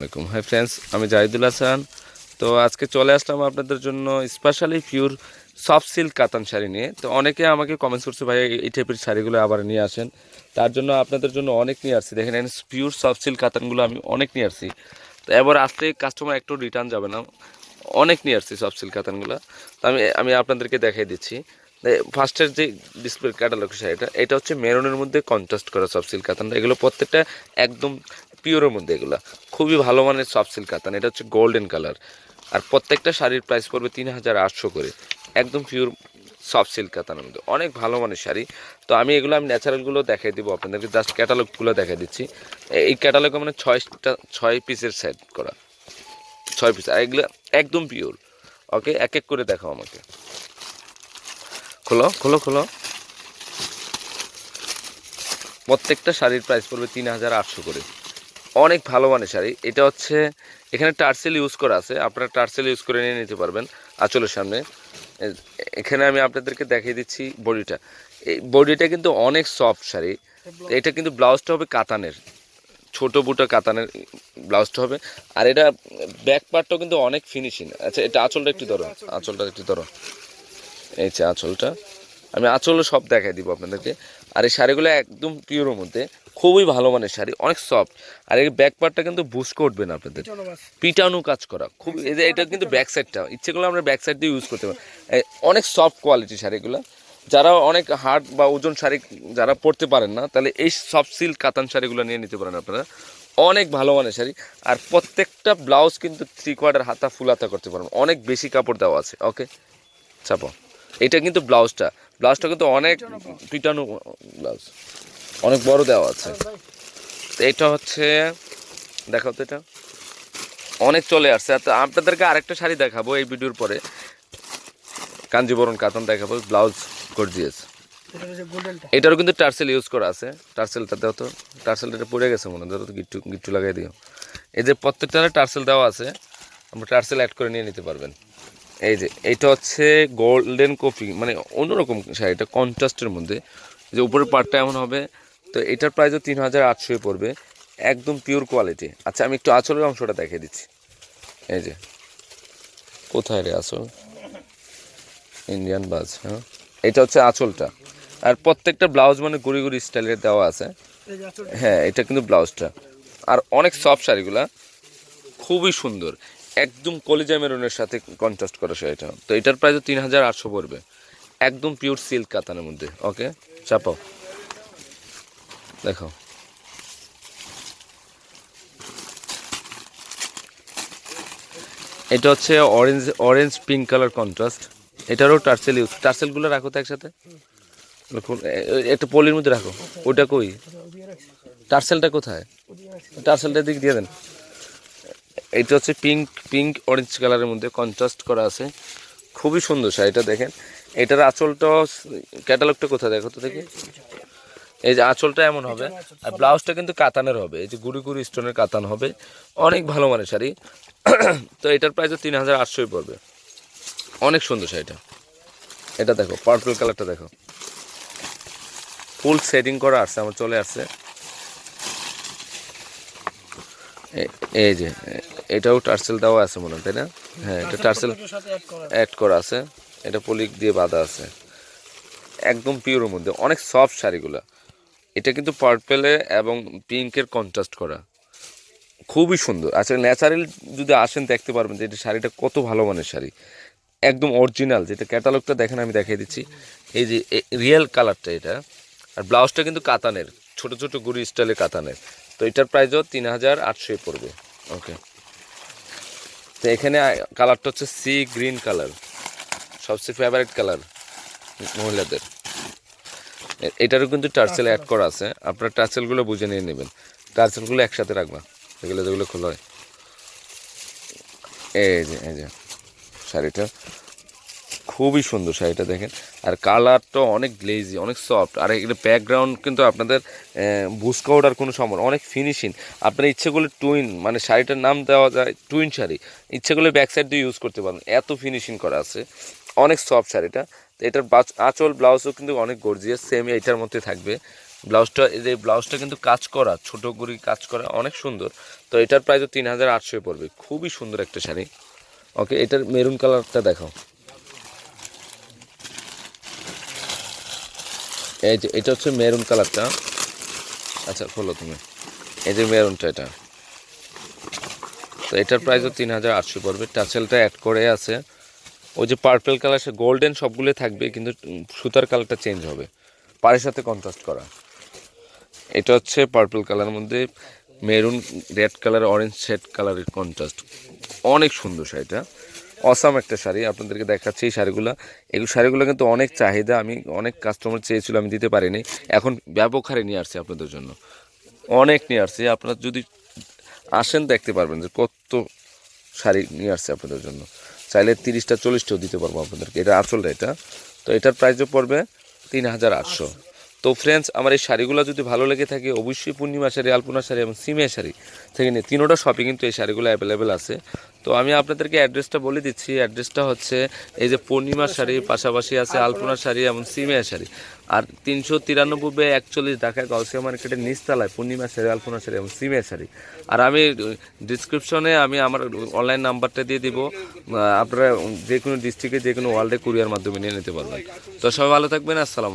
আসসালামাইকুম hi friends আমি জাহিদুল হাসান। তো আজকে চলে আসলাম আপনাদের জন্য স্পেশালি পিওর সফট সিল্ক কাতান শাড়ি নিয়ে। তো অনেকে আমাকে কমেন্টস করছে, ভাই, এই টাইপের শাড়িগুলো আবার নিয়ে আসেন। তার জন্য আপনাদের জন্য অনেক নিয়ে আসছি। দেখেন পিওর সফট সিল্ক কাতানগুলো আমি অনেক নিয়ে আসছি। তো এবার আসলে কাস্টমার একটু রিটার্ন যাবে না। অনেক নিয়ে আসছি সফট সিল্ক কাতানগুলো। তো আমি আমি আপনাদেরকে দেখাই দিচ্ছি। ফার্স্টের যে ডিসপ্লে ক্যাটালগ শাড়িটা এটা এটা হচ্ছে মেরুনের মধ্যে কন্ট্রাস্ট করা সফট সিল্ক কাতান। এগুলো প্রত্যেকটা একদম পিওরের মধ্যে এগুলো। খুবই ভালো মানের সফট সিল্ক কাতান। এটা হচ্ছে গোল্ডেন কালার আর প্রত্যেকটা শাড়ির প্রাইস পড়বে তিন হাজার আটশো করে। একদম পিওর সফট সিল্ক কাতানের মধ্যে। অনেক ভালো মানের শাড়ি। তো আমি এগুলো, আমি ন্যাচারালগুলো দেখাই দিব আপনাদেরকে। জাস্ট ক্যাটালগুলো দেখাই দিচ্ছি। এই ক্যাটালগে মানে ছয়টা, ছয় পিসের সেট করা। ছয় পিস আর এগুলো একদম পিওর ওকে এক এক করে দেখাও আমাকে। খোলো খোলো খোলো। প্রত্যেকটা শাড়ির প্রাইস পড়বে তিন হাজার আটশো করে। অনেক ভালো মানের শাড়ি। এটা হচ্ছে, এখানে টার্সেল ইউজ করা আছে। আপনারা টার্সেল ইউজ করে নিয়ে নিতে পারবেন। আঁচলের সামনে। এখানে আমি আপনাদেরকে দেখিয়ে দিচ্ছি বডিটা। এই বডিটা কিন্তু অনেক সফট শাড়ি। এটা কিন্তু ব্লাউজটা হবে কাতানের। ছোট বুটা কাতানের ব্লাউজটা হবে। আর এটা ব্যাক পার্টটাও কিন্তু অনেক ফিনিশিং আচ্ছা এটা আঁচলটা একটু ধরো। আঁচলটা একটু ধরো। এই যে আঁচলটা আমি আঁচলও সব দেখাই দিব আপনাদেরকে। আর এই শাড়িগুলো একদম পিওরের মধ্যে খুবই ভালো মানের শাড়ি অনেক সফট আর এই ব্যাক পার্টটা কিন্তু বুস্ক উঠবে না আপনাদের। পিটানো কাজ করা খুব এই যে এটা কিন্তু ব্যাক সাইডটা ইচ্ছে করলে আমরা ব্যাক সাইড দিয়ে ইউজ করতে পারি। অনেক সফট কোয়ালিটি শাড়িগুলো। যারা অনেক হার্ড বা ওজন শাড়ি যারা পরতে পারেন না তাহলে এই সফট সিল্ক কাতান শাড়িগুলো নিয়ে নিতে পারেন আপনারা। অনেক ভালো মানের শাড়ি। আর প্রত্যেকটা ব্লাউজ কিন্তু থ্রি কোয়ার্টার হাতা ফুল হাতা করতে পারবেন। অনেক বেশি কাপড় দেওয়া আছে ওকে চাপো। এটা কিন্তু ব্লাউজটা। ব্লাউজটা কিন্তু অনেক পিটানো ব্লাউজ। অনেক বড় দেওয়া আছে। এটা হচ্ছে দেখাও তো এটা। অনেক চলে আসছে। আপনাদেরকে আরেকটা শাড়ি দেখাবো এই ভিডিওর পরে। কাঞ্জিবরণ কাতান দেখাবো ব্লাউজ গর্জিয়াস। এটারও কিন্তু টার্সেল ইউজ করা আছে। টার্সেলটা দেওয়া তো। টার্সেলটা পড়ে গেছে মনে হয়। তো গিট্টু গিট্টু লাগাই দিও। এই যে প্রত্যেকটা টার্সেল দেওয়া আছে। আমরা টার্সেল অ্যাড করে নিয়ে নিতে পারবেন। এই যে এটা হচ্ছে গোল্ডেন কফি মানে অন্যরকম শাড়িটা কন্ট্রাস্টের মধ্যে। যে উপরের পার্টটা এমন হবে তো এটার প্রাইসও তিন হাজার আটশোয় পড়বে একদম পিওর কোয়ালিটি আচ্ছা আমি একটু আঁচলের অংশটা দেখিয়ে দিচ্ছি। এই যে কোথায় রে আঁচল? ইন্ডিয়ান বাজ হ্যাঁ? এটা হচ্ছে আঁচলটা। আর প্রত্যেকটা ব্লাউজ মানে গুড়ি গুড়ি স্টাইলের দেওয়া আছে। হ্যাঁ এটা কিন্তু ব্লাউজটা আর অনেক সফট শাড়িগুলা খুবই সুন্দর। একদম কলিজা মেরুনের সাথে কন্ট্রাস্ট করা শাড়িটা তো এটার প্রাইস তিন হাজার আটশো পড়বে। একদম পিওর সিল্ক কাতানের মধ্যে। ওকে চাপাও। দেখো এটা হচ্ছে orange orange pink colour contrast এটারও টার্সেল ইউজ টার্সেলগুলো রাখো তো একসাথে। একটা পলির মধ্যে রাখো। ওটা কই? টার্সেলটা কোথায়? টার্সেলটা দিক দিয়ে দেন। এটা হচ্ছে পিঙ্ক পিঙ্ক অরেঞ্জ কালারের মধ্যে কন্ট্রাস্ট করা আছে। খুবই সুন্দর শাড়িটা দেখেন। এটার আঁচলটা ক্যাটালগটা কোথায় দেখো তো দেখি? এই যে আঁচলটা এমন হবে। আর ব্লাউজটা কিন্তু কাতানের হবে। এই যে গুড়ি গুড়ি স্টোনের কাতান হবে। অনেক ভালো মানের শাড়ি। তো এটার প্রাইসও তিন হাজার আটশোই পড়বে। অনেক সুন্দর শাড়িটা। এটা দেখো পার্পল কালারটা দেখো। ফুল সেটিং করা আসছে আমার চলে আসছে। এই যে এটাও টার্সেল দেওয়া আছে মনে হয় তাই না? হ্যাঁ এটা টার্সেল অ্যাড করা আছে। এটা পলিক দিয়ে বাঁধা আছে। একদম পিওরের মধ্যে অনেক সফট শাড়িগুলো। এটা কিন্তু পার্পেলে এবং পিঙ্কের কন্ট্রাস্ট করা। খুবই সুন্দর। আসলে ন্যাচারাল যদি আসেন দেখতে পারবেন যে এটা শাড়িটা কত ভালো মানের শাড়ি। একদম অরিজিনাল যেটা ক্যাটালগটা দেখেন আমি দেখিয়ে দিচ্ছি। এই যে রিয়েল কালারটা এটা। আর ব্লাউজটা কিন্তু কাতানের ছোট ছোট গুড়ি স্টাইলের কাতানের। তো এটার প্রাইসও তিন হাজার আটশোয় পড়বে। ওকে। তো এখানে কালারটা হচ্ছে সি গ্রিন কালার সবচেয়ে ফেভারিট কালার মহিলাদের। এটারও কিন্তু টার্সেল অ্যাড করা আছে আপনার টার্সেলগুলো বুঝে নিয়ে নেবেন। টার্সেলগুলো একসাথে রাখবা এগুলো যেগুলো খোলা হয়। এই যে এই যে শাড়িটা। খুবই সুন্দর শাড়িটা দেখেন। আর কালারটা অনেক গ্লেজি অনেক সফট আর এটা ব্যাকগ্রাউন্ড কিন্তু আপনাদের বুসকা ওঠার কোনো সম্ভব অনেক ফিনিশিং আপনার ইচ্ছে করলে টুইন মানে শাড়িটার নাম দেওয়া যায় টুইন শাড়ি। ইচ্ছে করলে ব্যাক সাইড দিয়ে ইউজ করতে পারেন। এত ফিনিশিং করা আছে। অনেক সফট শাড়িটা। তো এটার আঁচল ব্লাউজও কিন্তু অনেক গর্জিয়াস সেম এটার মধ্যে থাকবে। ব্লাউজটা এই যে ব্লাউজটা কিন্তু কাজ করা, ছোট করি কাজ করা, অনেক সুন্দর। তো এটার প্রাইসও তিন হাজার আটশোয় পড়বে। খুবই সুন্দর একটা শাড়ি। ওকে এটার মেরুন কালারটা দেখাও। এই যে, এটা হচ্ছে মেরুন কালারটা আচ্ছা খোলো তুমি। এই যে মেরুনটা এটা। তো এটার প্রাইসও তিন হাজার আটশো পড়বে। টাচেলটা অ্যাড করে আছে। ওই যে পার্পেল কালার সে গোল্ডেন সবগুলো থাকবে, কিন্তু সুতার কালারটা চেঞ্জ হবে। পাড়ের সাথে কন্ট্রাস্ট করা। এটা হচ্ছে পার্পল কালারের মধ্যে maroon red colour orange shade কালারের কন্ট্রাস্ট অনেক সুন্দর শাড়িটা। অসাম একটা শাড়ি, আপনাদেরকে দেখাচ্ছি এই শাড়িগুলো। এই শাড়িগুলো কিন্তু অনেক চাহিদা, আমি অনেক কাস্টমার চেয়েছিল, আমি দিতে পারিনি। এখন ব্যাপক হারে নিয়ে আসছি আপনাদের জন্য। অনেক নিয়ে আসছি, আপনারা যদি আসেন দেখতে পারবেন যে কত শাড়ি নিয়ে আসছে আপনাদের জন্য। চাইলে তিরিশটা, চল্লিশটাও দিতে পারব আপনাদেরকে। এটা আসলটা এটা। তো এটার প্রাইসও পড়বে তিন হাজার আটশো। তো ফ্রেন্ডস আমার এই শাড়িগুলো যদি ভালো লেগে থাকে অবশ্যই পূর্ণিমা শাড়ি আলপনা শাড়ি এবং সিমিয়া শাড়ি থেকে নিয়ে তিনোটা শপে কিন্তু এই শাড়িগুলো অ্যাভেলেবেল আছে। তো আমি আপনাদেরকে অ্যাড্রেসটা বলে দিচ্ছি অ্যাড্রেসটা হচ্ছে এই যে পূর্ণিমা শাড়ি পাশাপাশি আছে আলপনা শাড়ি। এবং সিমিয়া শাড়ি। আর তিনশো তিরানব্বই বে একচল্লিশ ঢাকায় গাউসিয়া মার্কেটের নিচতলায় পূর্ণিমা শাড়ি আলপনা শাড়ি এবং সিমিয়া শাড়ি। আর আমি ডিসক্রিপশনে আমি আমার অনলাইন নাম্বারটা দিয়ে দিব আপনারা যে কোনো ডিস্ট্রিক্টে যে কোনো ওয়ার্ল্ডে কুরিয়ার মাধ্যমে নিয়ে নিতে পারবেন। তো সবাই ভালো থাকবেন আসসালাম